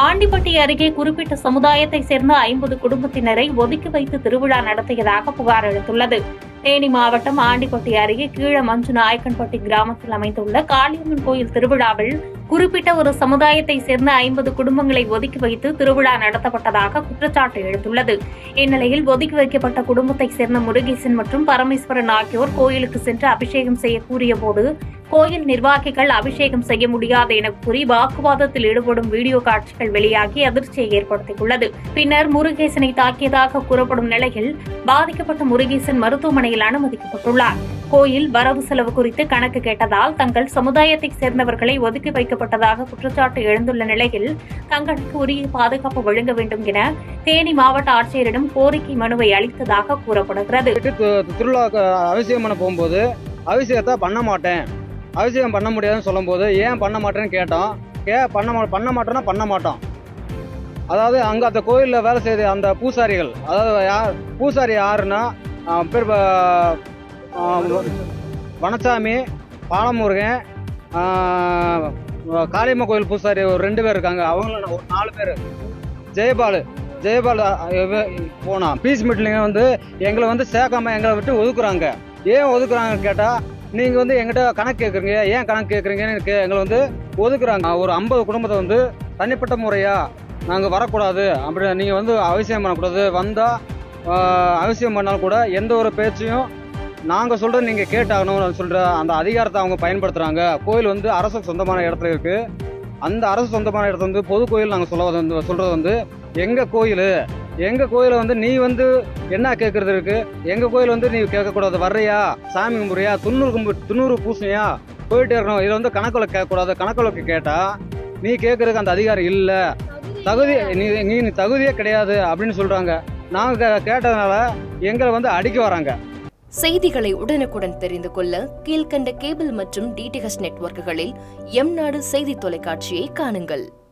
ஆண்டிப்பட்டி அருகே குறிப்பிட்ட சமுதாயத்தை சேர்ந்த ஐம்பது குடும்பத்தினரை ஒதுக்கி வைத்து திருவிழா நடத்தியதாக புகார் அளித்துள்ளது. தேனி மாவட்டம் ஆண்டிப்பட்டி அருகே கீழ மஞ்சு நாயக்கன்பட்டி கிராமத்தில் அமைந்துள்ள காளியம்மன் கோயில் திருவிழாவில் குறிப்பிட்ட ஒரு சமுதாயத்தை சேர்ந்த ஐம்பது குடும்பங்களை ஒதுக்கி வைத்து திருவிழா நடத்தப்பட்டதாக குற்றச்சாட்டு எழுந்துள்ளது. இந்நிலையில் ஒதுக்கி வைக்கப்பட்ட குடும்பத்தை சேர்ந்த முருகேசன் மற்றும் பரமேஸ்வரன் ஆகியோர் கோயிலுக்கு சென்று அபிஷேகம் செய்ய கூறியபோது கோயில் நிர்வாகிகள் அபிஷேகம் செய்ய முடியாது என கூறி வாக்குவாதத்தில் ஈடுபடும் வீடியோ காட்சிகள் வெளியாகி அதிர்ச்சியை ஏற்படுத்தியுள்ளது. பின்னர் முருகேசனை தாக்கியதாக கூறப்படும் நிலையில் பாதிக்கப்பட்ட முருகேசன் மருத்துவமனையில் அனுமதிக்கப்பட்டுள்ளார். கோயில் வரவு செலவு குறித்து கணக்கு கேட்டதால் தங்கள் சமுதாயத்தைச் சேர்ந்தவர்களை ஒதுக்கி வைக்கப்பட்டதாக குற்றச்சாட்டு எழுந்துள்ள நிலையில் தங்களுக்கு உரிய பாதுகாப்பு வழங்க வேண்டும் என தேனி மாவட்ட ஆட்சியரிடம் கோரிக்கை மனுவை அளித்ததாக கூறப்படுகிறது. திருவிழா அபிஷேகம் போகும்போது அபிஷேகத்தை பண்ண மாட்டேன். அவசியம் பண்ண முடியாதுன்னு சொல்லும்போது ஏன் பண்ண மாட்டேன்னு கேட்டோம். கே பண்ண மா பண்ண மாட்டோம்னா பண்ண மாட்டோம். அதாவது அங்கே அந்த கோயிலில் வேலை செய்த அந்த பூசாரிகள் அதாவது யார் பூசாரி யாருன்னா பேர் வனசாமி பாலமுருகன் காளியம்மா கோயில் பூசாரி ஒரு ரெண்டு பேர் இருக்காங்க. அவங்கள ஒரு நாலு பேர். ஜெயபாலு ஜெயபால் போனான் பீஸ் மீட்டிங்க வந்து எங்களை வந்து சேர்க்காம எங்களை விட்டு ஒதுக்குறாங்க. ஏன் ஒதுக்குறாங்கன்னு கேட்டால் நீங்கள் வந்து எங்கிட்ட கணக்கு கேட்குறீங்க ஏன் கணக்கு கேட்குறீங்கன்னு கே- எங்களை வந்து ஒதுக்குறாங்க. ஒரு ஐம்பது குடும்பத்தை வந்து தனிப்பட்ட முறையாக நாங்கள் வரக்கூடாது. அப்படி நீங்கள் வந்து அவசியம் பண்ணக்கூடாது. வந்தால் அவசியம் பண்ணாலும் கூட எந்த ஒரு பேச்சையும் நாங்கள் சொல்கிறது நீங்கள் கேட்டாகணும்னு சொல்கிற அந்த அதிகாரத்தை அவங்க பயன்படுத்துகிறாங்க கோயில் வந்து அரசுக்கு சொந்தமான இடத்துல இருக்குது அந்த அரசு சொந்தமான இடத்துல வந்து பொது கோயில் நாங்கள் சொல்ல வந்து சொல்கிறது வந்து எங்கள் கோயில்? எங்கள் கோயிலை வந்து நீ வந்து என்ன கேட்குறது இருக்கு? எங்கள் கோயில் வந்து நீ கேட்கக்கூடாது. வர்றியா? சாமி கும்புறியா துண்ணூறு கும்பு துண்ணூறு பூசணியா? போயிட்டே இருக்கணும். இதை வந்து கணக்குல கேட்கக்கூடாது. கணக்குலக்கு கேட்டால் நீ கேட்கறதுக்கு அந்த அதிகாரம் இல்லை. தகுதி நீ நீ நீ தகுதியே கிடையாது அப்படின்னு சொல்கிறாங்க நாங்கள் கேட்டதுனால எங்களை வந்து அடிக்க வராங்க. செய்திகளை உடனுக்குடன் தெரிந்து கொள்ள கீழ்க்கண்ட கேபிள் மற்றும் டிடிஹெச் நெட்வொர்க்குகளில் எம் நாடு செய்தி தொலைக்காட்சியை காணுங்கள்.